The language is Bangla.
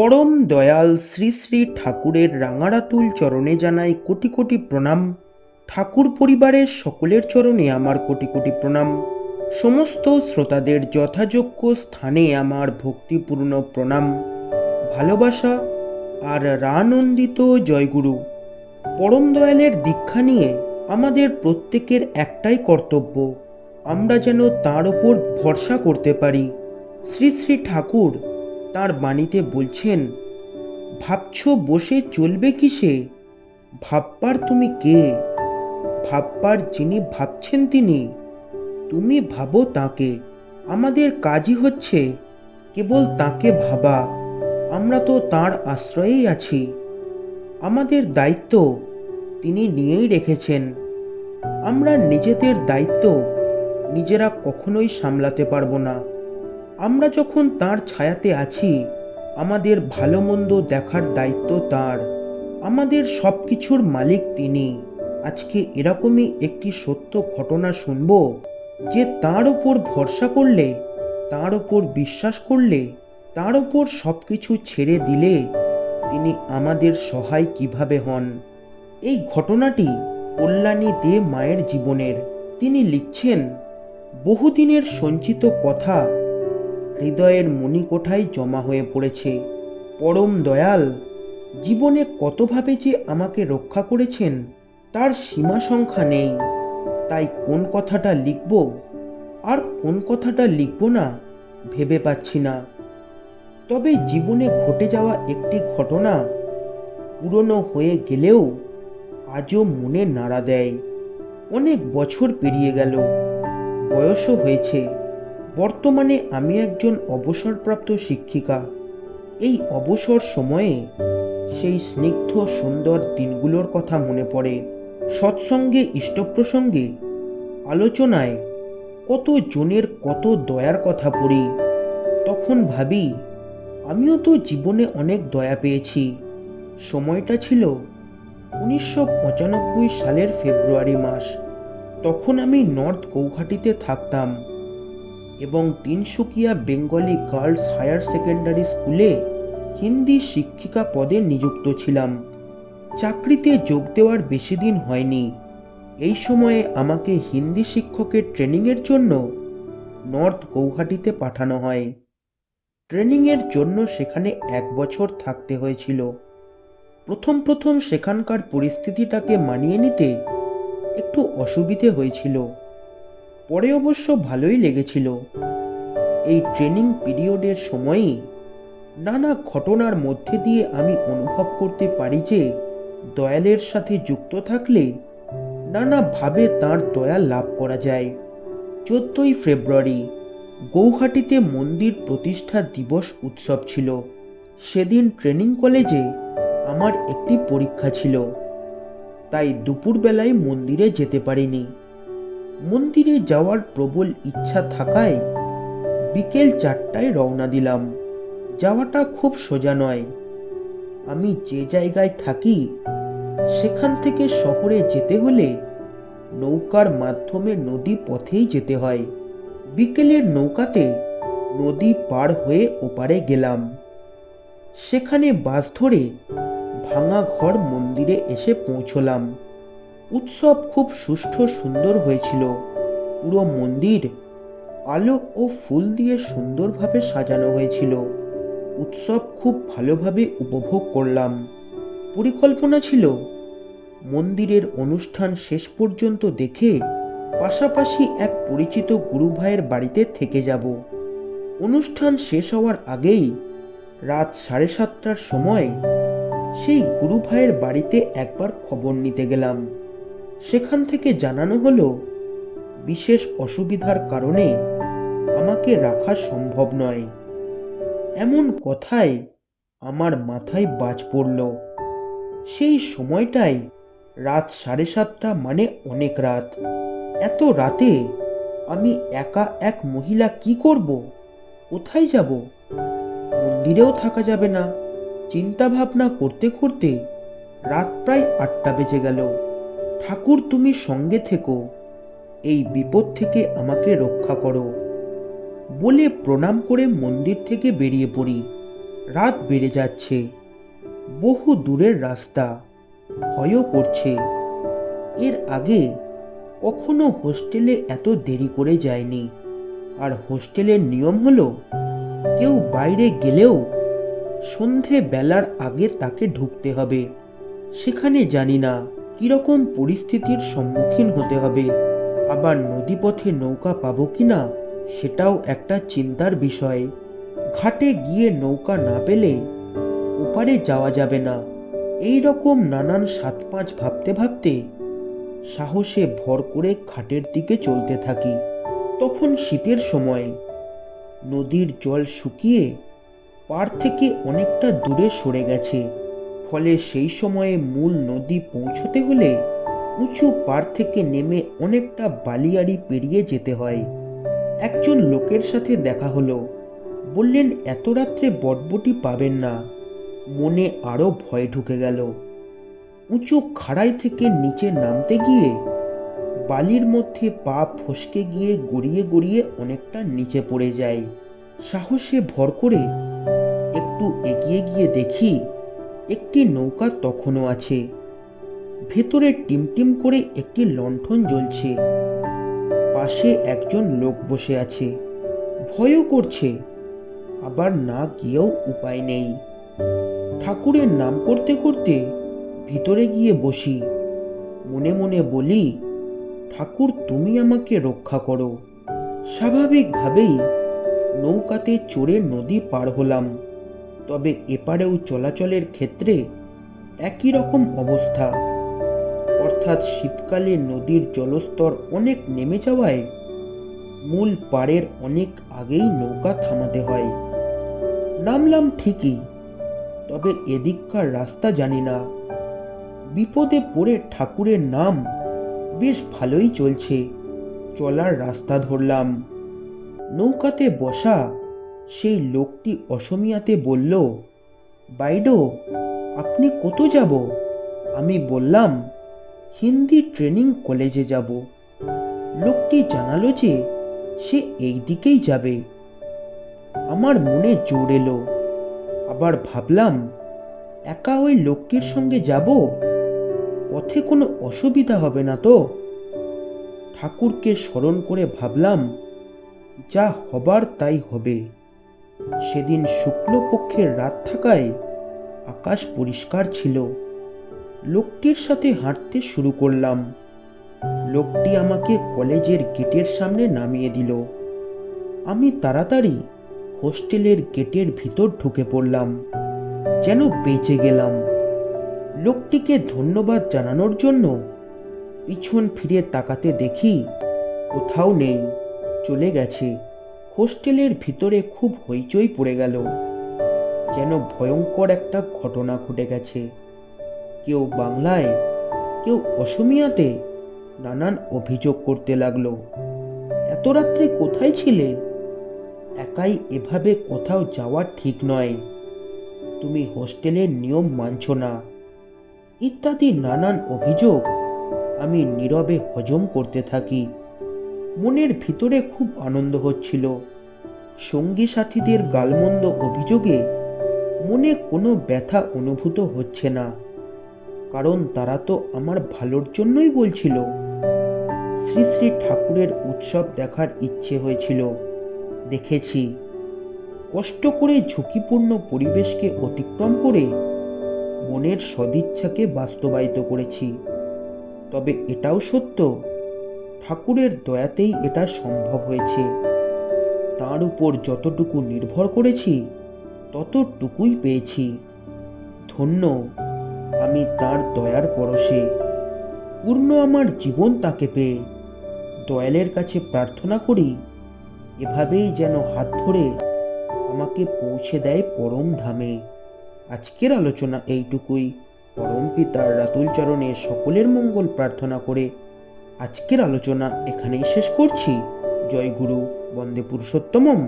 পরম দয়াল শ্রী শ্রী ঠাকুরের রাঙারাতুল চরণে জানাই কোটি কোটি প্রণাম। ঠাকুর পরিবারের সকলের চরণে আমার কোটি কোটি প্রণাম। সমস্ত শ্রোতাদের যথাযোগ্য স্থানে আমার ভক্তিপূর্ণ প্রণাম। ভালোবাসা আর রানন্দিত জয়গুরু, পরম দয়ালের দীক্ষা নিয়ে আমাদের প্রত্যেকের একটাই কর্তব্য, আমরা যেন তার ওপর ভরসা করতে পারি। শ্রী শ্রী ঠাকুর তার বাণীতে বলছেন, ভাবছ বসে চলবে কিসে? ভাববার তুমি কে? ভাববার যিনি ভাবছেন তিনি, তুমি ভাবো তাকে। আমাদের কাজই হচ্ছে কেবল তাকে ভাবা। আমরা তো তার আশ্রয়েই আছি। আমাদের দায়িত্ব তিনি নিয়েই রেখেছেন। আমরা নিজেদের দায়িত্ব নিজেরা কখনোই সামলাতে পারব না। আমরা যখন তার ছায়াতে আছি, আমাদের ভালো মন্দ দেখার দায়িত্ব তার। আমাদের সব কিছুর মালিক তিনি। আজকে এরকমই একটি সত্য ঘটনা শুনব, যে তার ওপর ভরসা করলে, তার ওপর বিশ্বাস করলে, তার ওপর সব কিছু ছেড়ে দিলে, তিনি আমাদের সহায় কীভাবে হন? এই ঘটনাটি কল্যাণী দে মায়ের জীবনের। তিনি লিখছেন, বহুদিনের সঞ্চিত কথা হৃদয়ের মণিকোঠায় জমা হয়ে পড়েছে। পরম দয়াল, জীবনে কতভাবে যে আমাকে রক্ষা করেছেন, তার সীমা সংখ্যা নেই। তাই কোন কথাটা লিখব, আর কোন কথাটা লিখব না, ভেবে পাচ্ছি না। তবে জীবনে ঘটে যাওয়া একটি ঘটনা, পুরনো হয়ে গেলেও আজও মনে নাড়া দেয়। অনেক বছর পেরিয়ে গেল, বয়সও হয়েছে। বর্তমানে আমি একজন অবসরপ্রাপ্ত শিক্ষিকা। এই অবসর সময়ে সেই স্নিগ্ধ সুন্দর দিনগুলোর কথা মনে পড়ে। সৎসঙ্গে, ইষ্টপ্রসঙ্গে আলোচনায় কত জনের কত দয়ার কথা পড়ি। তখন ভাবি, আমিও তো জীবনে অনেক দয়া পেয়েছি। সময়টা ছিল উনিশশো পঁচানব্বই সালের ফেব্রুয়ারি মাস। তখন আমি নর্থ গৌহাটিতে থাকতাম। এবং Tinsukia Bengali girls higher secondary স্কুলে হিন্দি শিক্ষিকা পদে নিযুক্ত ছিলাম। চাকরিতে যোগ দেওয়ার বেশি দিন হয়নি। এই সময়ে আমাকে হিন্দি শিক্ষকের ট্রেনিংয়ের জন্য নর্থ গৌহাটিতে পাঠানো হয়। ট্রেনিংয়ের জন্য সেখানে এক বছর থাকতে হয়েছিল। প্রথম প্রথম সেখানকার পরিস্থিতিটাকে মানিয়ে নিতে একটু অসুবিধে হয়েছিল। পরে অবশ্য ভালোই লেগেছিল। এই ট্রেনিং পিরিয়ডের সময়ই নানা ঘটনার মধ্যে দিয়ে আমি অনুভব করতে পারি যে দয়ালের সাথে যুক্ত থাকলে নানাভাবে তার দয়া লাভ করা যায়। চোদ্দই ফেব্রুয়ারি গৌহাটিতে মন্দির প্রতিষ্ঠা দিবস উৎসব ছিল। সেদিন ট্রেনিং কলেজে আমার একটি পরীক্ষা ছিল। তাই দুপুরবেলায় মন্দিরে যেতে পারিনি। মন্দিরে যাওয়ার প্রবল ইচ্ছা থাকায় বিকেল চারটায় রওনা দিলাম। যাওয়াটা খুব সোজা নয়। আমি যে জায়গায় থাকি, সেখান থেকে শহরে যেতে হলে নৌকার মাধ্যমে নদী পথেই যেতে হয়। বিকেলের নৌকাতে নদী পার হয়ে ওপারে গেলাম। সেখানে বাস ধরে ভাঙা ঘর মন্দিরে এসে পৌঁছলাম। উৎসব খুব সুষ্ঠু সুন্দর হয়েছিল। পুরো মন্দির আলো ও ফুল দিয়ে সুন্দরভাবে সাজানো হয়েছিল। উৎসব খুব ভালোভাবে উপভোগ করলাম। পরিকল্পনা ছিল, মন্দিরের অনুষ্ঠান শেষ পর্যন্ত দেখে পাশাপাশি এক পরিচিত গুরু ভাইয়ের বাড়িতে থেকে যাব। অনুষ্ঠান শেষ হওয়ার আগেই রাত সাড়ে সাতটার সময় সেই গুরু ভাইয়ের বাড়িতে একবার খবর নিতে গেলাম। সেখান থেকে জানানো হলো, বিশেষ অসুবিধার কারণে আমাকে রাখা সম্ভব নয়। এমন কথায় আমার মাথায় বাজ পড়ল। সেই সময়টাই রাত সাড়ে সাতটা মানে অনেক রাত। এত রাতে আমি একা এক মহিলা কি করব? কোথায় যাব? মন্দিরেও থাকা যাবে না। চিন্তা ভাবনা করতে করতে রাত প্রায় আটটা বেজে গেল। ঠাকুর তুমি সঙ্গে থেকো, এই বিপদ থেকে আমাকে রক্ষা করো। বলে প্রণাম করে মন্দির থেকে বেরিয়ে পড়ি। রাত বেড়ে যাচ্ছে, বহু দূরের রাস্তা, ভয়ও করছে। এর আগে কখনো হোস্টেলে এত দেরি করে যায়নি। আর হোস্টেলের নিয়ম হলো, কেউ বাইরে গেলেও সন্ধে বেলার আগে তাকে ঢুকতে হবে, সেখানে জানি না। কীরকম পরিস্থিতির সম্মুখীন হতে হবে? আবার নদীপথে নৌকা পাবো কিনা? সেটাও একটা চিন্তার বিষয়। ঘাটে গিয়ে নৌকা না পেলে ওপারে যাওয়া যাবে না। এই রকম নানান সাত পাঁচ ভাবতে ভাবতে সাহসে ভর করে ঘাটের দিকে চলতে থাকি। তখন শীতের সময় নদীর জল শুকিয়ে পাড় থেকে অনেকটা দূরে সরে গেছে। ফলে সেই সময়ে মূল নদী পৌঁছতে হলে উঁচু পাড় থেকে নেমে অনেকটা বালিয়াড়ি পেরিয়ে যেতে হয়। একজন লোকের সাথে দেখা হলো। বললেন, এত রাত্রে বটবটি পাবেন না। মনে আরও ভয় ঢুকে গেল। উঁচু খাড়াই থেকে নিচে নামতে গিয়ে বালির মধ্যে পা ফসকে গিয়ে গড়িয়ে গড়িয়ে অনেকটা নিচে পড়ে যায়। সাহসে ভর করে একটু এগিয়ে গিয়ে দেখি একটি নৌকা তখনও আছে। ভেতরে টিমটিম করে একটি লণ্ঠন জ্বলছে। পাশে একজন লোক বসে আছে। ভয়ও করছে। আবার না গিয়েও উপায় নেই। ঠাকুরের নাম করতে করতে ভিতরে গিয়ে বসি। মনে মনে বলি, ঠাকুর, তুমি আমাকে রক্ষা করো। স্বাভাবিকভাবেই নৌকাতে চড়ে নদী পার হলাম। তবে এপারেও চলাচলের ক্ষেত্রে একই রকম অবস্থা। অর্থাৎ শীতকালে নদীর জলস্তর অনেক নেমে যাওয়ায় মূল পাড়ের অনেক আগেই নৌকা থামাতে হয়। নামলাম ঠিকই, তবে এদিককার রাস্তা জানি না। বিপদে পড়ে ঠাকুরের নাম বেশ ভালোই চলছে, চলার রাস্তা ধরলাম। নৌকাতে বসা সেই লোকটি অসমিয়াতে বলল, বাইডো, আপনি কত যাব? আমি বললাম, হিন্দি ট্রেনিং কলেজে যাব। লোকটি জানালো যে সে এই দিকেই যাবে। আমার মনে জোর এলো। আবার ভাবলাম, একা ওই লোকটির সঙ্গে যাব? পথে কোনো অসুবিধা হবে না তো? ঠাকুরকে স্মরণ করে ভাবলাম, যা হবার তাই হবে। সেদিন শুক্লপক্ষের রাত থাকায় আকাশ পরিষ্কার ছিল। লোকটির সাথে হাঁটতে শুরু করলাম। লোকটি আমাকে কলেজের গেটের সামনে নামিয়ে দিল। আমি তাড়াতাড়ি হোস্টেলের গেটের ভিতর ঢুকে পড়লাম, যেন বেঁচে গেলাম। লোকটিকে ধন্যবাদ জানানোর জন্য পিছন ফিরে তাকাতে দেখি কোথাও নেই, চলে গেছে। হোস্টেলের ভিতরে খুব হইচই পড়ে গেল। যেন ভয়ঙ্কর একটা ঘটনা ঘটে গেছে। কেউ বাংলায়, কেউ অসমিয়াতে নানান অভিযোগ করতে লাগল। এত রাত্রে কোথায় ছিলে? একাই এভাবে কোথাও যাওয়া ঠিক নয়। তুমি হোস্টেলের নিয়ম মানছ না। ইত্যাদি নানান অভিযোগ আমি নীরবে হজম করতে থাকি। মনের ভিতরে খুব আনন্দ হচ্ছিল। সঙ্গী সাথীদের গালমন্দ অভিযোগে মনে কোনো ব্যথা অনুভূত হচ্ছে না, কারণ তারা তো আমার ভালোর জন্যই বলছিল। শ্রী শ্রী ঠাকুরের উৎসব দেখার ইচ্ছে হয়েছিল, দেখেছি। কষ্ট করে ঝুঁকিপূর্ণ পরিবেশকে অতিক্রম করে মনের সদিচ্ছাকে বাস্তবায়িত করেছি। তবে এটাও সত্য ঠাকুরের দয়াতেই এটা সম্ভব হয়েছে। তার উপর যতটুকু নির্ভর করেছি, ততটুকুই পেয়েছি। ধন্য, আমি তার দয়ার পরশে। পূর্ণ আমার জীবন তাকে পেয়ে। দয়ালের কাছে প্রার্থনা করি, এভাবেই যেন হাত ধরে আমাকে পৌঁছে দেয় পরম ধামে। আজকের আলোচনা এইটুকুই। পরম পিতার রাতুল চরণে সকলের মঙ্গল প্রার্থনা করে আজকের আলোচনা এখানেই শেষ করছি। জয় গুরু বন্দে পুরুষোত্তমম।